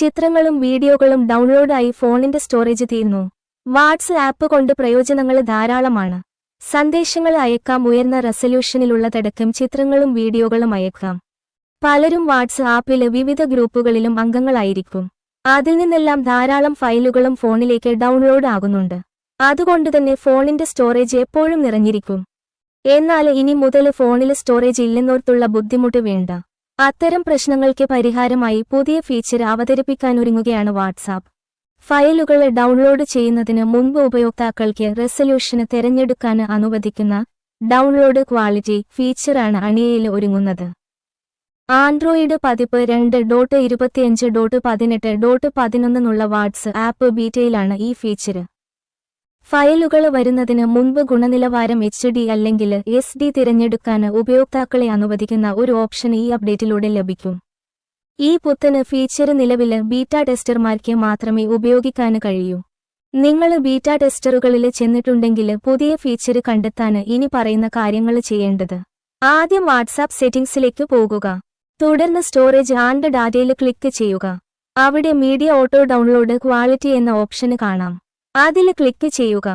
ചിത്രങ്ങളും വീഡിയോകളും ഡൗൺലോഡായി ഫോണിന്റെ സ്റ്റോറേജ് തീർന്നു. വാട്സ് ആപ്പ് കൊണ്ട് പ്രയോജനങ്ങൾ ധാരാളമാണ്. സന്ദേശങ്ങൾ അയക്കാം ഉയർന്ന റെസല്യൂഷനിലുള്ളതടക്കം ചിത്രങ്ങളും വീഡിയോകളും അയക്കാം. പലരും വാട്സ് ആപ്പിലെ വിവിധ ഗ്രൂപ്പുകളിലും അംഗങ്ങളായിരിക്കും. അതിൽ നിന്നെല്ലാം ധാരാളം ഫയലുകളും ഫോണിലേക്ക് ഡൗൺലോഡ് ആകുന്നുണ്ട്. അതുകൊണ്ടുതന്നെ ഫോണിന്റെ സ്റ്റോറേജ് എപ്പോഴും നിറഞ്ഞിരിക്കും. എന്നാൽ ഇനി മുതൽ ഫോണിൽ സ്റ്റോറേജ് ഇല്ലെന്നോർത്തുള്ള ബുദ്ധിമുട്ട് വേണ്ട. അത്തരം പ്രശ്നങ്ങൾക്ക് പരിഹാരമായി പുതിയ ഫീച്ചർ അവതരിപ്പിക്കാനൊരുങ്ങുകയാണ് വാട്സാപ്പ്. ഫയലുകൾ ഡൗൺലോഡ് ചെയ്യുന്നതിന് മുൻപ് ഉപയോക്താക്കൾക്ക് റെസല്യൂഷന് തിരഞ്ഞെടുക്കാൻ അനുവദിക്കുന്ന ഡൗൺലോഡ് ക്വാളിറ്റി ഫീച്ചറാണ് അണിയയിൽ ഒരുങ്ങുന്നത്. ആൻഡ്രോയിഡ് പതിപ്പ് രണ്ട് ഡോട്ട് ഇരുപത്തിയഞ്ച് ഡോട്ട് പതിനെട്ട് ഡോട്ട് പതിനൊന്നിനുള്ള വാട്സ് ആപ്പ് ബീറ്റയിലാണ് ഈ ഫീച്ചർ. ഫയലുകൾ വരുന്നതിന് മുൻപ് ഗുണനിലവാരം എച്ച് ഡി അല്ലെങ്കിൽ എസ് ഡി തിരഞ്ഞെടുക്കാൻ ഉപയോക്താക്കളെ അനുവദിക്കുന്ന ഒരു ഓപ്ഷൻ ഈ അപ്ഡേറ്റിലൂടെ ലഭിക്കും. ഈ പുത്തന് ഫീച്ചർ നിലവിൽ ബീറ്റ ടെസ്റ്റർമാർക്ക് മാത്രമേ ഉപയോഗിക്കാൻ കഴിയൂ. നിങ്ങൾ ബീറ്റ ടെസ്റ്ററുകളിൽ ചെന്നിട്ടുണ്ടെങ്കിൽ പുതിയ ഫീച്ചർ കണ്ടെത്താൻ ഇനി പറയുന്ന കാര്യങ്ങൾ ചെയ്യേണ്ടത്. ആദ്യം വാട്സാപ്പ് സെറ്റിംഗ്സിലേക്ക് പോകുക. തുടർന്ന് സ്റ്റോറേജ് ആൻഡ് ഡാറ്റയിൽ ക്ലിക്ക് ചെയ്യുക. അവിടെ മീഡിയ ഓട്ടോ ഡൗൺലോഡ് ക്വാളിറ്റി എന്ന ഓപ്ഷന് കാണാം. അതിൽ ക്ലിക്ക് ചെയ്യുക.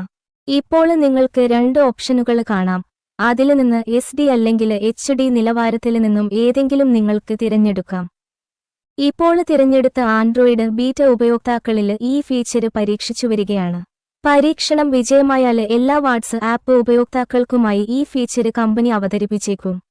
ഇപ്പോൾ നിങ്ങൾക്ക് രണ്ട് ഓപ്ഷനുകൾ കാണാം. അതിൽ നിന്ന് എസ് ഡി അല്ലെങ്കിൽ എച്ച് ഡി നിലവാരത്തിൽ നിന്നും ഏതെങ്കിലും നിങ്ങൾക്ക് തിരഞ്ഞെടുക്കാം. ഇപ്പോൾ തിരഞ്ഞെടുത്ത ആൻഡ്രോയിഡ് ബീറ്റ ഉപയോക്താക്കളിൽ ഈ ഫീച്ചർ പരീക്ഷിച്ചു വരികയാണ്. പരീക്ഷണം വിജയമായാൽ എല്ലാ വാട്സ് ആപ്പ് ഉപയോക്താക്കൾക്കുമായി ഈ ഫീച്ചർ കമ്പനി അവതരിപ്പിച്ചേക്കും.